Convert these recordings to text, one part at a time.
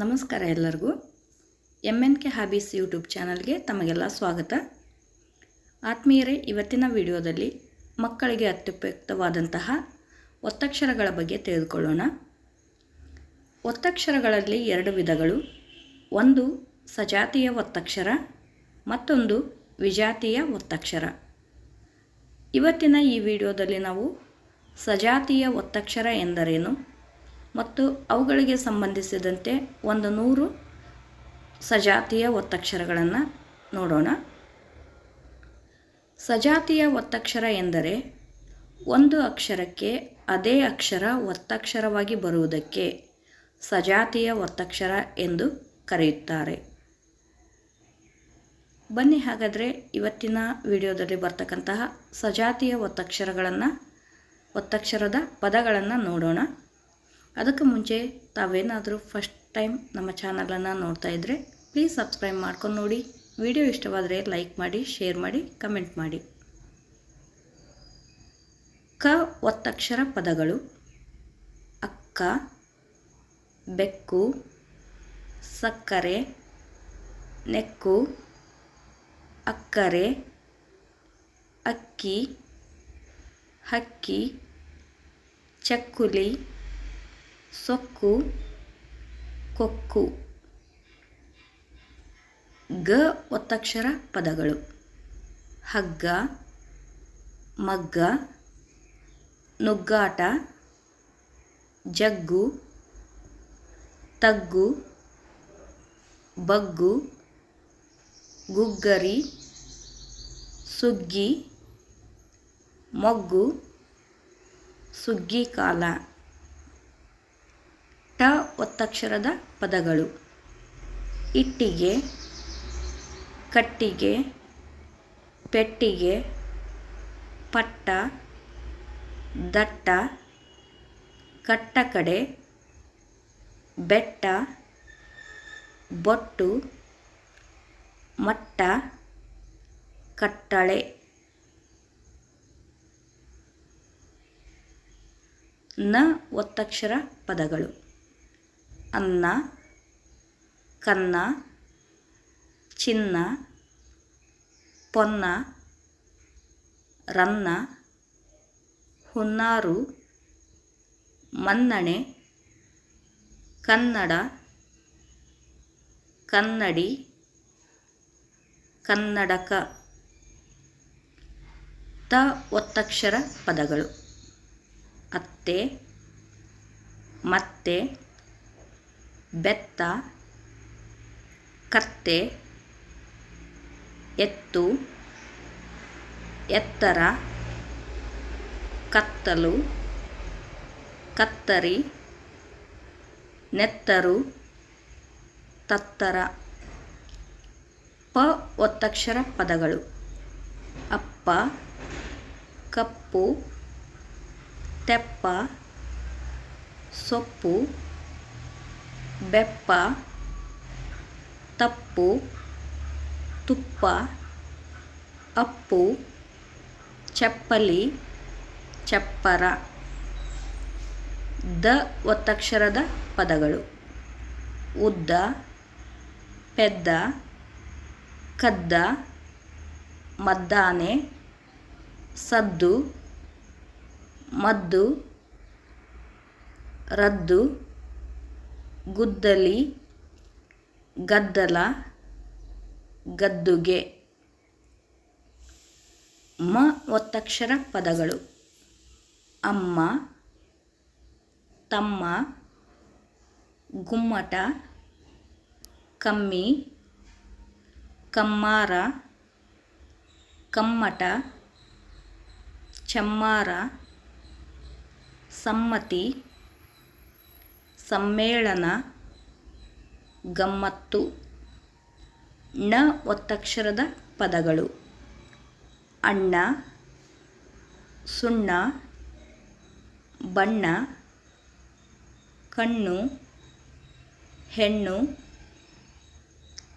ನಮಸ್ಕಾರ ಎಲ್ಲರಿಗೂ. M N K hobbies YouTube ಚಾನಲ್ಗೆ ತಮಗೆಲ್ಲ ಸ್ವಾಗತ. ಆತ್ಮೀಯರೇ, ಇವತ್ತಿನ ವಿಡಿಯೋದಲ್ಲಿ ಮಕ್ಕಳಿಗೆ ಅತ್ಯುಪಯುಕ್ತವಾದಂತಹ ಒತ್ತಕ್ಷರಗಳ ಬಗ್ಗೆ ತಿಳಿದುಕೊಳ್ಳೋಣ. ಒತ್ತಕ್ಷರಗಳಲ್ಲಿ ಎರಡು ವಿಧಗಳು. ಒಂದು ಸಜಾತಿಯ ಒತ್ತಕ್ಷರ, ಮತ್ತೊಂದು ವಿಜಾತಿಯ ಒತ್ತಕ್ಷರ. ಇವತ್ತಿನ ಈ ವಿಡಿಯೋದಲ್ಲಿ ನಾವು ಸಜಾತಿಯ ಒತ್ತಕ್ಷರ ಎಂದರೇನು? ಮತ್ತು ಅವುಗಳಿಗೆ ಸಂಬಂಧಿಸಿದಂತೆ ಒಂದು ನೂರು ಸಜಾತಿಯ ಒತ್ತಕ್ಷರಗಳನ್ನು ನೋಡೋಣ. ಸಜಾತಿಯ ಒತ್ತಕ್ಷರ ಎಂದರೆ ಒಂದು ಅಕ್ಷರಕ್ಕೆ ಅದೇ ಅಕ್ಷರ ಒತ್ತಕ್ಷರವಾಗಿ ಬರುವುದಕ್ಕೆ ಸಜಾತಿಯ ಒತ್ತಕ್ಷರ ಎಂದು ಕರೆಯುತ್ತಾರೆ. ಬನ್ನಿ ಹಾಗಾದರೆ ಇವತ್ತಿನ ವಿಡಿಯೋದಲ್ಲಿ ಬರ್ತಕ್ಕಂತಹ ಸಜಾತಿಯ ಒತ್ತಕ್ಷರಗಳನ್ನು, ಒತ್ತಕ್ಷರದ ಪದಗಳನ್ನು ನೋಡೋಣ. ಅದಕ್ಕೆ ಮುಂಚೆ ತಾವೇನಾದರೂ ಫಸ್ಟ್ ಟೈಮ್ ನಮ್ಮ ಚಾನಲನ್ನು ನೋಡ್ತಾ ಇದ್ದರೆ ಪ್ಲೀಸ್ ಸಬ್ಸ್ಕ್ರೈಬ್ ಮಾಡ್ಕೊಂಡು ನೋಡಿ. ವಿಡಿಯೋ ಇಷ್ಟವಾದರೆ ಲೈಕ್ ಮಾಡಿ ಶೇರ್ ಮಾಡಿ ಕಮೆಂಟ್ ಮಾಡಿ. ಕ ಒತ್ತಕ್ಷರ ಪದಗಳು. ಅಕ್ಕ, ಬೆಕ್ಕು, ಸಕ್ಕರೆ, ನೆಕ್ಕು, ಅಕ್ಕರೆ, ಅಕ್ಕಿ, ಹಕ್ಕಿ, ಚಕ್ಕುಲಿ. ಸೊಕ್ಕು, ಕೊಕ್ಕು. ಗ ಒತ್ತಕ್ಷರ ಪದಗಳು. ಹಗ್ಗ, ಮಗ್ಗ, ನುಗ್ಗಾಟ, ಜಗ್ಗು, ತಗ್ಗು, ಬಗ್ಗು, ಗುಗ್ಗರಿ, ಸುಗ್ಗಿ, ಮೊಗ್ಗು ಸುಗ್ಗಿಕಾಲ ಟ ಒತ್ತಕ್ಷರದ ಪದಗಳು. ಇಟ್ಟಿಗೆ, ಕಟ್ಟಿಗೆ, ಪೆಟ್ಟಿಗೆ, ಪಟ್ಟ, ದಟ್ಟ, ಕಟ್ಟಕಡೆ, ಬೆಟ್ಟ, ಬೊಟ್ಟು, ಮಟ್ಟ, ಕಟ್ಟಳೆ. ನ ಒತ್ತಕ್ಷರ ಪದಗಳು. ಅನ್ನ, ಕನ್ನ, ಚಿನ್ನ, ಪೊನ್ನ, ರನ್ನ, ಹುನ್ನಾರು, ಮನ್ನಣೆ, ಕನ್ನಡ, ಕನ್ನಡಿ, ಕನ್ನಡಕ. ತ ಒತ್ತಕ್ಷರ ಪದಗಳು. ಅತ್ತೆ, ಮತ್ತೆ ಬೆತ್ತ, ಕತ್ತೆ, ಎತ್ತು, ಎತ್ತರ, ಕತ್ತಲು, ಕತ್ತರಿ, ನೆತ್ತರು, ತತ್ತರ. ಪ ಒತ್ತಕ್ಷರ ಪದಗಳು. ಅಪ್ಪ, ಕಪ್ಪು, ತೆಪ್ಪ, ಸೊಪ್ಪು. ಬೆಪ್ಪ, ತಪ್ಪು, ತುಪ್ಪ, ಅಪ್ಪು, ಚಪ್ಪಲಿ, ಚಪ್ಪರ. ದ ಒತ್ತಕ್ಷರದ ಪದಗಳು. ಉದ್ದ, ಪೆದ್ದ, ಕದ್ದ, ಮದ್ದಾನೆ, ಸದ್ದು, ಮದ್ದು, ರದ್ದು. ಗುದ್ದಲಿ ಗದ್ದಲ ಗದ್ದುಗೆ. ಮ ಒತ್ತಕ್ಷರ ಪದಗಳು. ಅಮ್ಮ ತಮ್ಮ ಗುಮ್ಮಟ ಕಮ್ಮಿ ಕಮ್ಮಾರ ಕಮ್ಮಟ ಚಮ್ಮಾರ ಸಮ್ಮತಿ. ಸಮ್ಮೇಳನ ಗಮ್ಮತ್ತು. ಣ ಒತ್ತಕ್ಷರದ ಪದಗಳು. ಅಣ್ಣ, ಸುಣ್ಣ, ಬಣ್ಣ, ಕಣ್ಣು, ಹೆಣ್ಣು,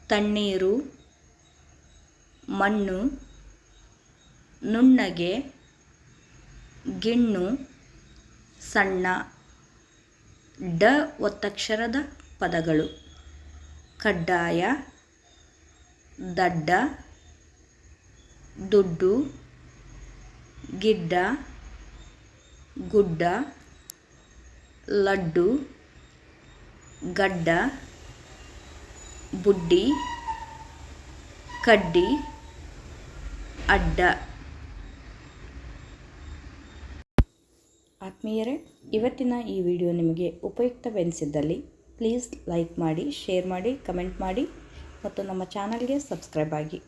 ತಣ್ಣೀರು, ಮಣ್ಣು, ನುಣ್ಣಗೆ, ಗಿಣ್ಣು, ಸಣ್ಣ. ಡ ಒತ್ತಕ್ಷರದ ಪದಗಳು. ಕಡ್ಡಾಯ ದಡ್ಡ ದುಡ್ಡು ಗಿಡ್ಡ ಗುಡ್ಡ ಲಡ್ಡು ಗಡ್ಡ ಬುಡ್ಡಿ ಕಡ್ಡಿ ಅಡ್ಡ. ಆತ್ಮೀಯರೇ, ಇವತ್ತಿನ ಈ ವಿಡಿಯೋ ನಿಮಗೆ ಉಪಯುಕ್ತವೆನಿಸಿದ್ದಲ್ಲಿ ಪ್ಲೀಸ್ ಲೈಕ್ ಮಾಡಿ ಶೇರ್ ಮಾಡಿ ಕಮೆಂಟ್ ಮಾಡಿ ಮತ್ತು ನಮ್ಮ ಚಾನಲ್ಗೆ ಸಬ್ಸ್ಕ್ರೈಬ್ ಆಗಿ.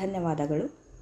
ಧನ್ಯವಾದಗಳು.